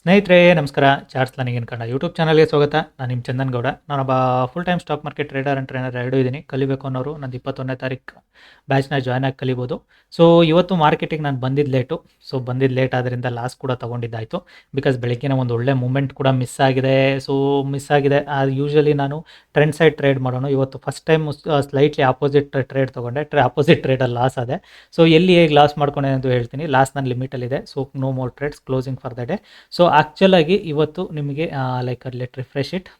ಸ್ನೇಹಿತರೆ, ನಮಸ್ಕಾರ. ಚಾರ್ಟ್ಸ್ ನನಗೇನು ಕನ್ನಡ ಯೂಟ್ಯೂಬ್ ಚಾನಲ್ಗೆ ಸ್ವಾಗತ. ನಾನು ನಿಮ್ಮ ಚಂದನ್ ಗೌಡ. ನಾನೊಬ್ಬ full time stock market trader and trainer ಎರಡೂ ಇದ್ದೀನಿ ಕಲಿಬೇಕು ಅನ್ನೋರು ನಂದು ಇಪ್ಪತ್ತೊಂದನೇ ತಾರೀಕು ಬ್ಯಾಚ್ನ ಜಾಯ್ನ್ ಆಗಿ ಕಲಿಬೋದು. ಸೊ ಇವತ್ತು ಮಾರ್ಕೆಟಿಗೆ ನಾನು ಬಂದಿದ್ದು ಲೇಟು ಸೊ ಬಂದಿದ್ದು ಲೇಟ್ ಆದ್ದರಿಂದ ಲಾಸ್ ಕೂಡ ತೊಗೊಂಡಿದ್ದಾಯಿತು. ಬಿಕಾಸ್ ಬೆಳಗ್ಗಿನ ಒಂದು ಒಳ್ಳೆ ಮೂಮೆಂಟ್ ಕೂಡ ಮಿಸ್ ಆಗಿದೆ. ಸೊ ಮಿಸ್ ಆಗಿದೆ. ಯೂಶಲಿ ನಾನು ಟ್ರೆಂಡ್ ಸೈಡ್ ಟ್ರೇಡ್ ಮಾಡೋಣ ಇವತ್ತು first time slightly opposite trade ತೊಗೊಂಡೆ. ಟ್ರೇ ಆಪೋಸಿಟ್ ಟ್ರೇಡಲ್ಲಿ ಲಾಸ್ ಆದೆ. ಸೊ ಎಲ್ಲಿ ಹೇಗೆ ಲಾಸ್ ಮಾಡ್ಕೊಂಡೆ ಅಂತ ಹೇಳ್ತೀನಿ. ಲಾಸ್ ನನ್ನ ಲಿಮಿಟಲ್ಲಿದೆ so no more trades closing for the day so ಆ್ಯಕ್ಚುಲಾಗಿ ಇವತ್ತು ನಿಮಗೆ like let refresh it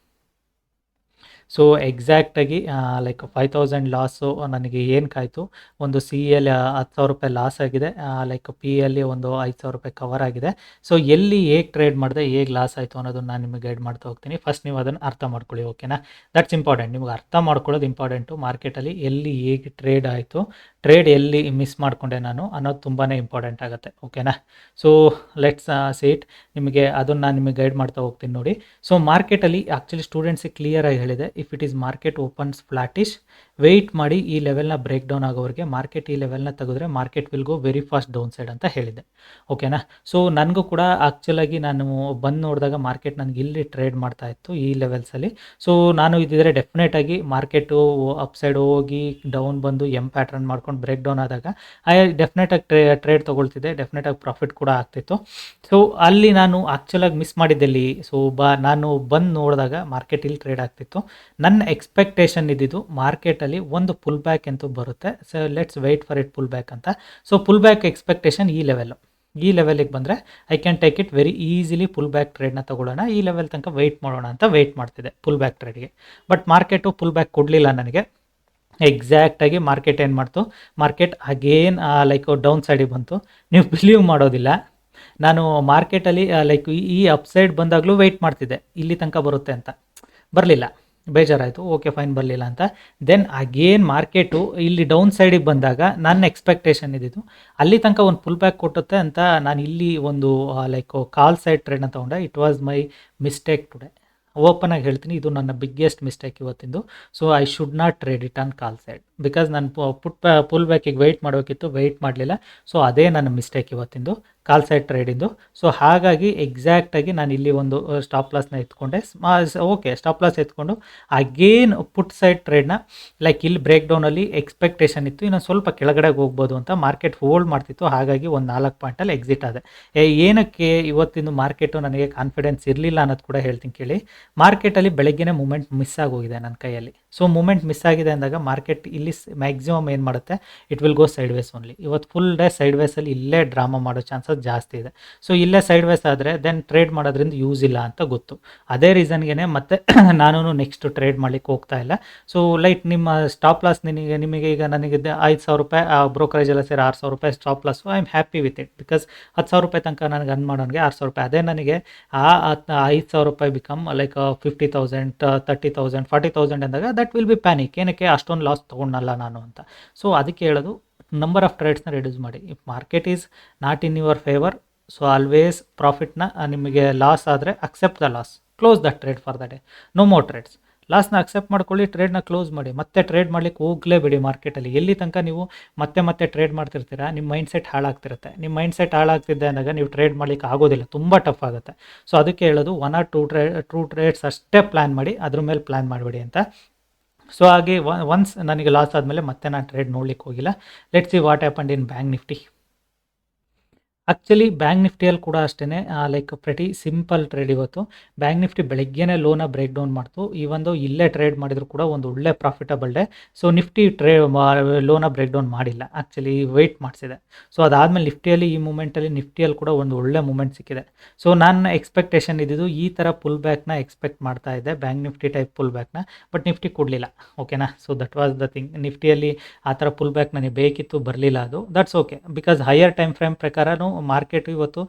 so ಎಕ್ಸಾಕ್ಟಾಗಿ like five thousand loss ನನಗೆ ಏನು ಕಾಯಿತು? ಒಂದು ಸಿ ಎಲ್ ಹತ್ತು ಸಾವಿರ ರೂಪಾಯಿ ಲಾಸ್ ಆಗಿದೆ. ಲೈಕ್ ಪಿ ಎಲ್ಲಿ ಒಂದು ಐದು ಸಾವಿರ ರೂಪಾಯಿ ಕವರ್ ಆಗಿದೆ. ಸೊ ಎಲ್ಲಿ ಹೇಗೆ ಟ್ರೇಡ್ ಮಾಡಿದೆ, ಹೇಗೆ ಲಾಸ್ ಆಯಿತು ಅನ್ನೋದನ್ನು ನಾನು ನಿಮಗೆ ಗೈಡ್ ಮಾಡ್ತಾ ಹೋಗ್ತೀನಿ. ಫಸ್ಟ್ ನೀವು ಅದನ್ನು ಅರ್ಥ ಮಾಡ್ಕೊಳ್ಳಿ ಓಕೆನಾ ದಟ್ಸ್ ಇಂಪಾರ್ಟೆಂಟ್ ನಿಮ್ಗೆ ಅರ್ಥ ಮಾಡ್ಕೊಳ್ಳೋದು ಇಂಪಾರ್ಟೆಂಟು ಮಾರ್ಕೆಟಲ್ಲಿ ಎಲ್ಲಿ ಹೇಗೆ ಟ್ರೇಡ್ ಆಯಿತು ಟ್ರೇಡ್ ಎಲ್ಲಿ ಮಿಸ್ ಮಾಡಿಕೊಂಡೆ ನಾನು ಅನ್ನೋದು ತುಂಬಾ ಇಂಪಾರ್ಟೆಂಟ್ ಆಗುತ್ತೆ ಓಕೆನಾ ಸೊ ಲೆಟ್ಸ್ ಸೀಟ್ ನಿಮಗೆ ಅದನ್ನು ನಾನು ನಿಮಗೆ ಗೈಡ್ ಮಾಡ್ತಾ ಹೋಗ್ತೀನಿ ನೋಡಿ. ಸೊ ಮಾರ್ಕೆಟಲ್ಲಿ ಆ್ಯಕ್ಚುಲಿ ಸ್ಟೂಡೆಂಟ್ಸಿಗೆ ಕ್ಲಿಯರಾಗಿ ಹೇಳಿದೆ if it is market opens flattish wait ಮಾಡಿ ಈ ಲೆವೆಲ್ನ ಬ್ರೇಕ್ ಡೌನ್ ಆಗೋವರೆಗೆ ಮಾರ್ಕೆಟ್ ಈ ಲೆವೆಲ್ನ ತೆಗೆದ್ರೆ market will go very fast down side ಅಂತ ಹೇಳಿದೆ ಓಕೆನಾ ಸೊ ನನಗೂ ಕೂಡ ಆ್ಯಕ್ಚುಲಾಗಿ ನಾನು ಬಂದು ನೋಡಿದಾಗ ಮಾರ್ಕೆಟ್ ನನಗೆ ಇಲ್ಲಿ ಟ್ರೇಡ್ ಮಾಡ್ತಾ ಇತ್ತು ಈ ಲೆವೆಲ್ಸಲ್ಲಿ ಸೊ ನಾನು ಇದ್ದಿದ್ರೆ ಡೆಫಿನೆಟಾಗಿ ಮಾರ್ಕೆಟು ಅಪ್ ಸೈಡ್ ಹೋಗಿ ಡೌನ್ ಬಂದು ಎಂ ಪ್ಯಾಟ್ರನ್ ಮಾಡ್ಕೊಂಡು ಬ್ರೇಕ್ ಡೌನ್ ಆದಾಗ ಐ ಡೆಫಿನೆಟಾಗಿ ಟ್ರೇ ಟ್ರೇಡ್ ತೊಗೊಳ್ತಿದ್ದೆ. ಡೆಫಿನೆಟಾಗಿ ಪ್ರಾಫಿಟ್ ಕೂಡ ಆಗ್ತಿತ್ತು. ಸೊ ಅಲ್ಲಿ ನಾನು ಆ್ಯಕ್ಚುಲಾಗಿ ಮಿಸ್ ಮಾಡಿದ್ದೆಲ್ಲಿ ಸೊ ಬಾ, ನಾನು ಬಂದು ನೋಡಿದಾಗ ಮಾರ್ಕೆಟ್ ಇಲ್ಲಿ ಟ್ರೇಡ್ ಆಗ್ತಿತ್ತು. ನನ್ನ ಎಕ್ಸ್ಪೆಕ್ಟೇಷನ್ ಇದ್ದಿದ್ದು ಮಾರ್ಕೆಟಲ್ಲಿ ಒಂದು ಪುಲ್ ಬ್ಯಾಕ್ ಅಂತೂ ಬರುತ್ತೆ. So let's wait for it pull back ಅಂತ. ಸೊ ಪುಲ್ ಬ್ಯಾಕ್ ಎಕ್ಸ್ಪೆಕ್ಟೇಷನ್ ಈ ಲೆವೆಲ್ ಈ ಲೆವೆಲಿಗೆ ಬಂದರೆ I can take it very easily pull back ಟ್ರೇಡ್ನ ತೊಗೊಳ್ಳೋಣ. ಈ ಲೆವೆಲ್ ತನಕ ವೆಯ್ಟ್ ಮಾಡೋಣ ಅಂತ ವೆಯ್ಟ್ ಮಾಡ್ತಿದೆ ಪುಲ್ ಬ್ಯಾಕ್ ಟ್ರೇಡ್ಗೆ ಬಟ್ ಮಾರ್ಕೆಟು ಪುಲ್ ಬ್ಯಾಕ್ ಕೊಡಲಿಲ್ಲ ನನಗೆ. ಎಕ್ಸಾಕ್ಟಾಗಿ ಮಾರ್ಕೆಟ್ ಏನು ಮಾಡ್ತು? ಮಾರ್ಕೆಟ್ ಅಗೇನ್ ಲೈಕ್ ಡೌನ್ ಸೈಡಿಗೆ ಬಂತು. ನೀವು ಬಿಲೀವ್ ಮಾಡೋದಿಲ್ಲ. ನಾನು ಮಾರ್ಕೆಟಲ್ಲಿ ಲೈಕ್ ಈ ಅಪ್ಸೈಡ್ ಬಂದಾಗಲೂ ವೆಯ್ಟ್ ಮಾಡ್ತಿದ್ದೆ. ಇಲ್ಲಿ ತನಕ ಬರುತ್ತೆ ಅಂತ. ಬರಲಿಲ್ಲ. ಬೇಜಾರಾಯಿತು, ಓಕೆ ಫೈನ್ ಬರಲಿಲ್ಲ ಅಂತ. ದೆನ್ ಅಗೇನ್ ಮಾರ್ಕೆಟು ಇಲ್ಲಿ ಡೌನ್ ಸೈಡಿಗೆ ಬಂದಾಗ ನನ್ನ ಎಕ್ಸ್ಪೆಕ್ಟೇಷನ್ ಇದ್ದಿದ್ದು ಅಲ್ಲಿ ತನಕ ಒಂದು ಫುಲ್ ಬ್ಯಾಕ್ ಕೊಟ್ಟುತ್ತೆ ಅಂತ ನಾನು ಇಲ್ಲಿ ಒಂದು ಲೈಕ್ ಕಾಲ್ ಸೈಡ್ ಟ್ರೇಡ್ನ ತೊಗೊಂಡೆ. It was my mistake today open ಆಗಿ ಹೇಳ್ತೀನಿ, ಇದು ನನ್ನ biggest mistake ಇವತ್ತಿಂದು. So I should not trade it on call side because ನಾನು ಪುಟ್ ಪುಲ್ ಬ್ಯಾಕಿಗೆ ವೆಯ್ಟ್ ಮಾಡಬೇಕಿತ್ತು ವೆಯ್ಟ್ ಮಾಡಲಿಲ್ಲ. ಸೊ ಅದೇ ನನ್ನ ಮಿಸ್ಟೇಕ್ ಇವತ್ತಿಂದು. ಕಾಲ್ ಸೈಡ್ ಟ್ರೇಡಿಂದು ಸೊ ಹಾಗಾಗಿ ಎಕ್ಸಾಕ್ಟಾಗಿ ನಾನು ಇಲ್ಲಿ ಒಂದು ಸ್ಟಾಪ್ ಲಾಸ್ನ ಎತ್ಕೊಂಡೆ. ಓಕೆ ಸ್ಟಾಪ್ ಲಾಸ್ ಎತ್ಕೊಂಡು ಅಗೇನ್ ಪುಟ್ ಸೈಡ್ ಟ್ರೇಡ್ನ ಲೈಕ್ ಇಲ್ಲಿ ಬ್ರೇಕ್ ಡೌನಲ್ಲಿ ಎಕ್ಸ್ಪೆಕ್ಟೇಷನ್ ಇತ್ತು. ಇನ್ನೊಂದು ಸ್ವಲ್ಪ ಕೆಳಗಡೆ ಹೋಗ್ಬೋದು ಅಂತ ಮಾರ್ಕೆಟ್ ಹೋಲ್ಡ್ ಮಾಡ್ತಿತ್ತು. ಹಾಗಾಗಿ ಒಂದು ನಾಲ್ಕು ಪಾಯಿಂಟಲ್ಲಿ ಎಕ್ಸಿಟ್ ಆದೆ. ಏನಕ್ಕೆ ಇವತ್ತಿಂದು ಮಾರ್ಕೆಟು ನನಗೆ ಕಾನ್ಫಿಡೆನ್ಸ್ ಇರಲಿಲ್ಲ ಅನ್ನೋದು ಕೂಡ ಹೇಳ್ತೀನಿ ಕೇಳಿ. ಮಾರ್ಕೆಟಲ್ಲಿ ಬೆಳಗ್ಗೆನೇ ಮೂಮೆಂಟ್ ಮಿಸ್ ಆಗೋಗಿದೆ ನನ್ನ ಕೈಯಲ್ಲಿ. ಸೊ ಮೂಮೆಂಟ್ ಮಿಸ್ ಆಗಿದೆ ಅಂದಾಗ ಮಾರ್ಕೆಟ್ ಇಲ್ಲಿ ಮ್ಯಾಕ್ಸಿಮಮ್ ಏನು ಮಾಡುತ್ತೆ? It will go sideways only ಇವತ್ತು ಫುಲ್ ಡೇ ಸೈಡ್ ವೇಸಲ್ಲಿ ಇಲ್ಲೇ ಡ್ರಾಮಾ ಮಾಡೋ ಚಾನ್ಸಸ್ ಜಾಸ್ತಿ ಇದೆ. ಸೊ ಇಲ್ಲೇ ಸೈಡ್ ವೇಸ್ ಆದರೆ ದೆನ್ ಟ್ರೇಡ್ ಮಾಡೋದ್ರಿಂದ ಯೂಸ್ ಇಲ್ಲ ಅಂತ ಗೊತ್ತು. ಅದೇ ರೀಸನ್ಗೆ ಮತ್ತೆ ನಾನು ನೆಕ್ಸ್ಟ್ ಟ್ರೇಡ್ ಮಾಡ್ಲಿಕ್ಕೆ ಹೋಗ್ತಾ ಇಲ್ಲ. ಸೊ ಲೈಟ್ ನಿಮ್ಮ ಸ್ಟಾಪ್ ಲಾಸ್ ನಿನಗೆ, ನಿಮಗೆ ಈಗ ನನಗೆ ಐದು ಸಾವಿರ ರೂಪಾಯಿ ಬ್ರೋಕರೇಜ್ ಎಲ್ಲ ಸೇರಿ ಆರು ಸಾವಿರ ರೂಪಾಯಿ stop loss I am happy with it because ಹತ್ತು ಸಾವಿರ ರೂಪಾಯಿ ತನಕ ನನಗೆ ಅನ್ ಮಾಡೋನಿಗೆ ಆರು ಸಾವಿರ ರೂಪಾಯಿ. ಅದೇ ನನಗೆ ಆ ಐದು ಸಾವಿರ ರೂಪಾಯಿ become like fifty thousand thirty thousand forty thousand ಅಂದಾಗ ದಟ್ ವಿಲ್ ಬಿ ಪ್ಯಾನಿಕ್ ಏನಕ್ಕೆ? ಅಷ್ಟೊಂದು ಲಾಸ್ ತೊಗೊಂಡಲ್ಲ ನಾನು ಅಂತ. ಸೊ ಅದಕ್ಕೆ ಹೇಳೋದು ನಂಬರ್ ಆಫ್ ಟ್ರೇಡ್ಸ್ನ ರಿಡ್ಯೂಸ್ ಮಾಡಿ. If market is not in your favour so always ಪ್ರಾಫಿಟ್ನ ನಿಮಗೆ ಲಾಸ್ ಆದರೆ accept the loss close the trade for the day no more trades ಲಾಸ್ನ accept ಮಾಡ್ಕೊಳ್ಳಿ ಟ್ರೇಡ್ನ ಕ್ಲೋಸ್ ಮಾಡಿ. ಮತ್ತೆ ಟ್ರೇಡ್ ಮಾಡ್ಲಿಕ್ಕೆ ಹೋಗಲೇಬೇಡಿ ಮಾರ್ಕೆಟಲ್ಲಿ ಎಲ್ಲಿ ತನಕ ನೀವು ಮತ್ತೆ ಮತ್ತೆ ಟ್ರೇಡ್ ಮಾಡ್ತಿರ್ತೀರ, ನಿಮ್ಮ ಮೈಂಡ್ ಸೆಟ್ ಹಾಳಾಗ್ತಿರುತ್ತೆ. ನಿಮ್ಮ ಮೈಂಡ್ ಸೆಟ್ ಹಾಳಾಗ್ತಿದ್ದೆ ಅಂದಾಗ ನೀವು ಟ್ರೇಡ್ ಮಾಡ್ಲಿಕ್ಕೆ ಆಗೋದಿಲ್ಲ. ತುಂಬ ಟಫ್ ಆಗುತ್ತೆ. ಸೊ ಅದಕ್ಕೆ ಹೇಳೋದು ಒನ್ ಆರ್ ಟೂ ಟ್ರೇ ಟೂ ಟ್ರೇಡ್ಸ್ ಅಷ್ಟೇ ಪ್ಲ್ಯಾನ್ ಮಾಡಿ, ಅದ್ರ ಮೇಲೆ ಪ್ಲ್ಯಾನ್ ಮಾಡಬೇಡಿ ಅಂತ ಸೊ ಹಾಗೆ ಒನ್ಸ್ ನನಗೆ ಲಾಸ್ ಆದಮೇಲೆ ಮತ್ತೆ ನಾನು ಟ್ರೇಡ್ ನೋಡ್ಲಿಕ್ಕೆ ಹೋಗಿಲ್ಲ. Let's see what happened in Bank Nifty actually Bank ನಿಫ್ಟಿಯಲ್ಲಿ ಕೂಡ ಅಷ್ಟೇ ಲೈಕ್ ಪ್ರತಿ ಸಿಂಪಲ್ ಟ್ರೇಡ್ ಇವತ್ತು. ಬ್ಯಾಂಕ್ ನಿಫ್ಟಿ ಬೆಳಗ್ಗೆನೇ ಲೋನ ಬ್ರೇಕ್ ಡೌನ್ ಮಾಡ್ತು. ಈ ಒಂದು ಇಲ್ಲೇ ಟ್ರೇಡ್ ಮಾಡಿದ್ರು ಕೂಡ ಒಂದು ಒಳ್ಳೆ ಪ್ರಾಫಿಟಬಲ್ ಡೇ ಸೊ ನಿಫ್ಟಿ ಟ್ರೇ ಲೋನ ಬ್ರೇಕ್ ಡೌನ್ ಮಾಡಿಲ್ಲ. ಆ್ಯಕ್ಚುಲಿ ವೆಯ್ಟ್ ಮಾಡಿಸಿದೆ. ಸೊ ಅದಾದಮೇಲೆ ನಿಫ್ಟಿಯಲ್ಲಿ ಈ ಮೂಮೆಂಟಲ್ಲಿ ನಿಫ್ಟಿಯಲ್ಲಿ ಕೂಡ ಒಂದು ಒಳ್ಳೆ ಮೂಮೆಂಟ್ ಸಿಕ್ಕಿದೆ. ಸೊ ನನ್ನ ಎಕ್ಸ್ಪೆಕ್ಟೇಷನ್ ಇದ್ದಿದ್ದು ಈ ಥರ ಪುಲ್ ಬ್ಯಾಕ್ನ ಎಕ್ಸ್ಪೆಕ್ಟ್ ಮಾಡ್ತಾ ಇದ್ದೆ. ಬ್ಯಾಂಕ್ ನಿಫ್ಟಿ ಟೈಪ್ ಪುಲ್ ಬ್ಯಾಕ್ನ ಬಟ್ ನಿಫ್ಟಿ ಕೊಡಲಿಲ್ಲ. ಓಕೆನಾ so that was the thing ನಿಫ್ಟಿಯಲ್ಲಿ ಆ ಥರ ಪುಲ್ ಬ್ಯಾಕ್ ನನಗೆ ಬೇಕಿತ್ತು, ಬರಲಿಲ್ಲ ಅದು. That's okay because higher time frame ಪ್ರಕಾರನೂ market ಇವತ್ತು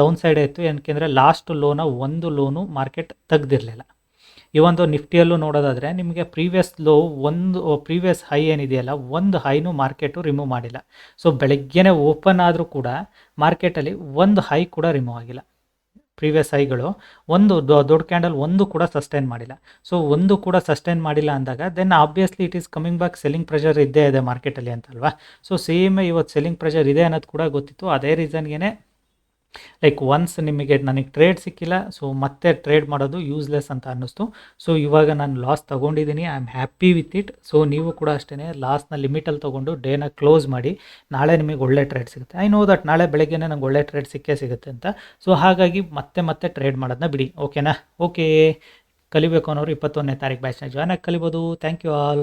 ಡೌನ್ ಸೈಡ್ ಇತ್ತು ಏನಕ್ಕೆಂದರೆ ಲಾಸ್ಟ್ ಲೋನ ಒಂದು ಲೋನು ಮಾರ್ಕೆಟ್ ತೆಗ್ದಿರಲಿಲ್ಲ. ಈ ಒಂದು ನಿಫ್ಟಿಯಲ್ಲೂ ನೋಡೋದಾದರೆ, ನಿಮಗೆ ಪ್ರೀವಿಯಸ್ ಲೋ ಒಂದು ಪ್ರೀವಿಯಸ್ ಹೈ ಏನಿದೆಯಲ್ಲ, ಒಂದು ಹೈನೂ ಮಾರ್ಕೆಟು ರಿಮೂವ್ ಮಾಡಿಲ್ಲ. ಸೊ ಬೆಳಗ್ಗೆನೇ ಓಪನ್ ಆದರೂ ಕೂಡ, ಮಾರ್ಕೆಟಲ್ಲಿ ಒಂದು ಹೈ ಕೂಡ ರಿಮೂವ್ ಆಗಿಲ್ಲ. ಪ್ರೀವಿಯಸ್ ಐಗಳು, ಒಂದು ದೊಡ್ಡ ಕ್ಯಾಂಡಲ್ ಒಂದು ಕೂಡ ಸಸ್ಟೈನ್ ಮಾಡಿಲ್ಲ. ಸೊ ಒಂದು ಕೂಡ ಸಸ್ಟೈನ್ ಮಾಡಿಲ್ಲ ಅಂದಾಗ then obviously it is coming back selling pressure ಇದ್ದೇ ಇದೆ ಮಾರ್ಕೆಟಲ್ಲಿ ಅಂತಲ್ವಾ? ಸೊ ಸೇಮ್ ಇವತ್ತು ಸೆಲ್ಲಿಂಗ್ ಪ್ರೆಷರ್ ಇದೆ ಅನ್ನೋದು ಕೂಡ ಗೊತ್ತಿತ್ತು. ಅದೇ ರೀಸನ್ಗೆ ಲೈಕ್ ಒನ್ಸ್ ನಿಮಗೆ ನನಗೆ ಟ್ರೇಡ್ ಸಿಕ್ಕಿಲ್ಲ ಸೊ ಮತ್ತೆ ಟ್ರೇಡ್ ಮಾಡೋದು ಯೂಸ್ಲೆಸ್ ಅಂತ ಅನ್ನಿಸ್ತು. ಸೊ ಇವಾಗ ನಾನು ಲಾಸ್ ತೊಗೊಂಡಿದ್ದೀನಿ I am happy with it so ನೀವು ಕೂಡ ಅಷ್ಟೇ ಲಾಸ್ನ ಲಿಮಿಟಲ್ಲಿ ತೊಗೊಂಡು ಡೇನ ಕ್ಲೋಸ್ ಮಾಡಿ, ನಾಳೆ ನಿಮಗೆ ಒಳ್ಳೆ ಟ್ರೇಡ್ ಸಿಗುತ್ತೆ. ಐ ನೋ ದಟ್ ನಾಳೆ ಬೆಳಗ್ಗೆ ನಂಗೆ ಒಳ್ಳೆ ಟ್ರೇಡ್ ಸಿಕ್ಕೇ ಸಿಗುತ್ತೆ ಅಂತ. ಸೊ ಹಾಗಾಗಿ ಮತ್ತೆ ಮತ್ತೆ ಟ್ರೇಡ್ ಮಾಡೋದನ್ನ ಬಿಡಿ ಓಕೆನಾ ಓಕೆ ಕಲಿಬೇಕು ಅನ್ನೋರು ಇಪ್ಪತ್ತೊಂದನೇ ತಾರೀಕು ಬ್ಯಾಚ್ನ ಜಾಯ್ನ್ ಆಗಿ ಕಲಿಬೋದು. Thank you all